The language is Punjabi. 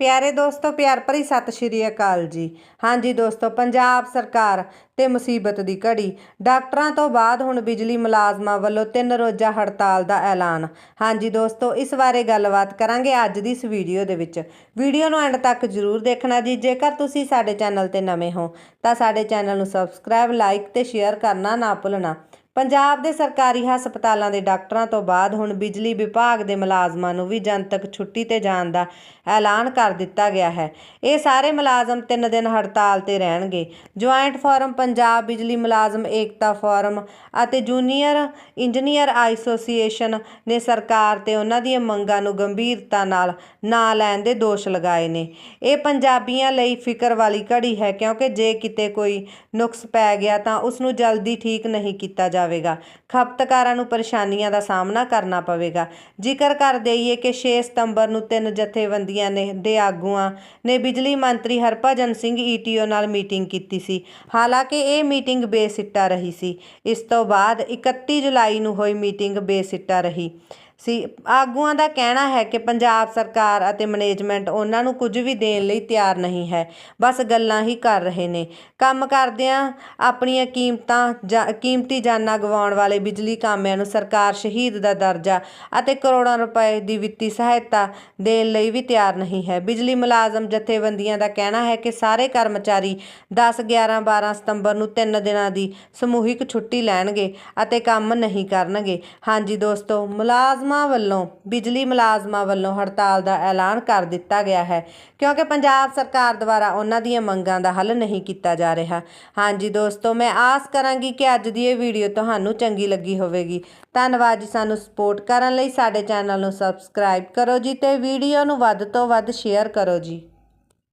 ਪਿਆਰੇ ਦੋਸਤੋ, ਪਿਆਰ ਭਰੀ ਸਤਿ ਸ਼੍ਰੀ ਅਕਾਲ ਜੀ। ਹਾਂਜੀ ਦੋਸਤੋ, ਪੰਜਾਬ ਸਰਕਾਰ ਤੇ ਮੁਸੀਬਤ ਦੀ ਘੜੀ। ਡਾਕਟਰਾਂ ਤੋਂ ਬਾਅਦ ਹੁਣ ਬਿਜਲੀ ਮੁਲਾਜ਼ਮਾਂ ਵੱਲੋਂ ਤਿੰਨ ਰੋਜ਼ਾ ਹੜਤਾਲ ਦਾ ਐਲਾਨ। ਹਾਂਜੀ ਦੋਸਤੋ, ਇਸ ਬਾਰੇ ਗੱਲਬਾਤ ਕਰਾਂਗੇ ਅੱਜ ਦੀ ਇਸ ਵੀਡੀਓ ਦੇ ਵਿੱਚ। ਵੀਡੀਓ ਨੂੰ ਐਂਡ ਤੱਕ ਜ਼ਰੂਰ ਦੇਖਣਾ ਜੀ। ਜੇਕਰ ਤੁਸੀਂ ਸਾਡੇ ਚੈਨਲ ਤੇ ਨਵੇਂ ਹੋ, ਤਾਂ ਸਾਡੇ ਚੈਨਲ ਨੂੰ ਸਬਸਕ੍ਰਾਈਬ, ਲਾਈਕ ਤੇ ਸ਼ੇਅਰ ਕਰਨਾ ਨਾ ਭੁੱਲਣਾ। ਪੰਜਾਬ ਦੇ ਸਰਕਾਰੀ ਹਸਪਤਾਲਾਂ ਦੇ ਡਾਕਟਰਾਂ ਤੋਂ ਬਾਅਦ ਹੁਣ ਬਿਜਲੀ ਵਿਭਾਗ ਦੇ ਮੁਲਾਜ਼ਮਾਂ ਨੂੰ ਵੀ ਜਨਤਕ ਛੁੱਟੀ ਤੇ ਜਾਣ ਦਾ ਐਲਾਨ ਕਰ ਦਿੱਤਾ ਗਿਆ ਹੈ। ਇਹ ਸਾਰੇ ਮੁਲਾਜ਼ਮ 3 ਦਿਨ ਹੜਤਾਲ ਤੇ ਰਹਿਣਗੇ। ਜੁਆਇੰਟ ਫੋਰਮ ਪੰਜਾਬ ਬਿਜਲੀ ਮੁਲਾਜ਼ਮ ਏਕਤਾ ਫੋਰਮ ਅਤੇ ਜੂਨੀਅਰ ਇੰਜੀਨੀਅਰ ਐਸੋਸੀਏਸ਼ਨ ਨੇ ਸਰਕਾਰ ਤੇ ਉਹਨਾਂ ਦੀਆਂ ਮੰਗਾਂ ਨੂੰ ਗੰਭੀਰਤਾ ਨਾਲ ਨਾ ਲੈਣ ਦੇ ਦੋਸ਼ ਲਗਾਏ ਨੇ। ਇਹ ਪੰਜਾਬੀਆਂ ਲਈ ਫਿਕਰ ਵਾਲੀ ਘੜੀ ਹੈ ਕਿਉਂਕਿ ਜੇ ਕਿਤੇ ਕੋਈ ਨੁਕਸ ਪੈ ਗਿਆ ਤਾਂ ਉਸ ਨੂੰ ਜਲਦੀ ਠੀਕ ਨਹੀਂ ਕੀਤਾ ਜਾ ਜਾਵੇਗਾ। ਖਪਤਕਾਰਾਂ ਨੂੰ ਪਰੇਸ਼ਾਨੀਆਂ ਦਾ ਸਾਹਮਣਾ ਕਰਨਾ ਪਵੇਗਾ। ਜ਼ਿਕਰ ਕਰ ਦੇਈਏ ਕਿ 6 ਸਤੰਬਰ ਨੂੰ ਤਿੰਨ ਜਥੇਬੰਦੀਆਂ ਨੇ ਦੇ ਆਗੂਆਂ ਨੇ ਬਿਜਲੀ ਮੰਤਰੀ ਹਰਭਜਨ ਸਿੰਘ ਈਟੀਓ ਨਾਲ ਮੀਟਿੰਗ ਕੀਤੀ ਸੀ। ਹਾਲਾਂਕਿ ਇਹ ਮੀਟਿੰਗ ਬੇਸਿੱਟਾ ਰਹੀ ਸੀ। ਇਸ ਤੋਂ ਬਾਅਦ 31 ਜੁਲਾਈ ਨੂੰ ਹੋਈ ਮੀਟਿੰਗ ਬੇਸਿੱਟਾ ਰਹੀ। ਸੀ। ਆਗੂਆਂ ਦਾ ਕਹਿਣਾ ਹੈ ਕਿ ਪੰਜਾਬ ਸਰਕਾਰ ਅਤੇ ਮੈਨੇਜਮੈਂਟ ਉਹਨਾਂ ਨੂੰ ਕੁਝ ਵੀ ਦੇਣ ਲਈ ਤਿਆਰ ਨਹੀਂ ਹੈ। ਬਸ ਗੱਲਾਂ ਹੀ ਕਰ ਰਹੇ ਨੇ। ਕੰਮ ਕਰਦਿਆਂ ਆਪਣੀਆਂ ਕੀਮਤਾਂ ਜਾਂ ਕੀਮਤੀ ਜਾਨਾਂ ਗਵਾਉਣ ਵਾਲੇ ਬਿਜਲੀ ਕਾਮਿਆਂ ਨੂੰ ਸਰਕਾਰ ਸ਼ਹੀਦ ਦਾ ਦਰਜਾ ਅਤੇ ਕਰੋੜਾਂ ਰੁਪਏ ਦੀ ਵਿੱਤੀ ਸਹਾਇਤਾ ਦੇਣ ਲਈ ਵੀ ਤਿਆਰ ਨਹੀਂ ਹੈ। ਬਿਜਲੀ ਮੁਲਾਜ਼ਮ ਜਥੇਬੰਦੀਆਂ ਦਾ ਕਹਿਣਾ ਹੈ ਕਿ ਸਾਰੇ ਕਰਮਚਾਰੀ 10 11 12 ਸਤੰਬਰ ਨੂੰ 3 ਦਿਨਾਂ ਦੀ ਸਮੂਹਿਕ ਛੁੱਟੀ ਲੈਣਗੇ ਅਤੇ ਕੰਮ ਨਹੀਂ ਕਰਨਗੇ। ਹਾਂਜੀ ਦੋਸਤੋ, ਮੁਲਾਜ਼ਮ ਮੁਲਾਜ਼ਮਾਂ ਵੱਲੋਂ, ਬਿਜਲੀ ਮੁਲਾਜ਼ਮਾਂ ਵੱਲੋਂ ਹੜਤਾਲ ਦਾ ਐਲਾਨ ਕਰ ਦਿੱਤਾ ਗਿਆ ਹੈ, ਕਿਉਂਕਿ ਪੰਜਾਬ ਸਰਕਾਰ ਦੁਆਰਾ ਉਹਨਾਂ ਦੀਆਂ ਮੰਗਾਂ ਦਾ ਹੱਲ ਨਹੀਂ ਕੀਤਾ ਜਾ ਰਿਹਾ। ਹਾਂਜੀ ਦੋਸਤੋ, ਮੈਂ ਆਸ ਕਰਾਂਗੀ ਕਿ ਅੱਜ ਦੀ ਇਹ ਵੀਡੀਓ ਤੁਹਾਨੂੰ ਚੰਗੀ ਲੱਗੀ ਹੋਵੇਗੀ। ਧੰਨਵਾਦ ਜੀ ਸਾਨੂੰ ਸਪੋਰਟ ਕਰਨ ਲਈ, ਸਾਡੇ ਚੈਨਲ ਨੂੰ ਸਬਸਕ੍ਰਾਈਬ ਕਰੋ ਜੀ ਤੇ ਵੀਡੀਓ ਨੂੰ ਵੱਧ ਤੋਂ ਵੱਧ ਸ਼ੇਅਰ ਕਰੋ ਜੀ।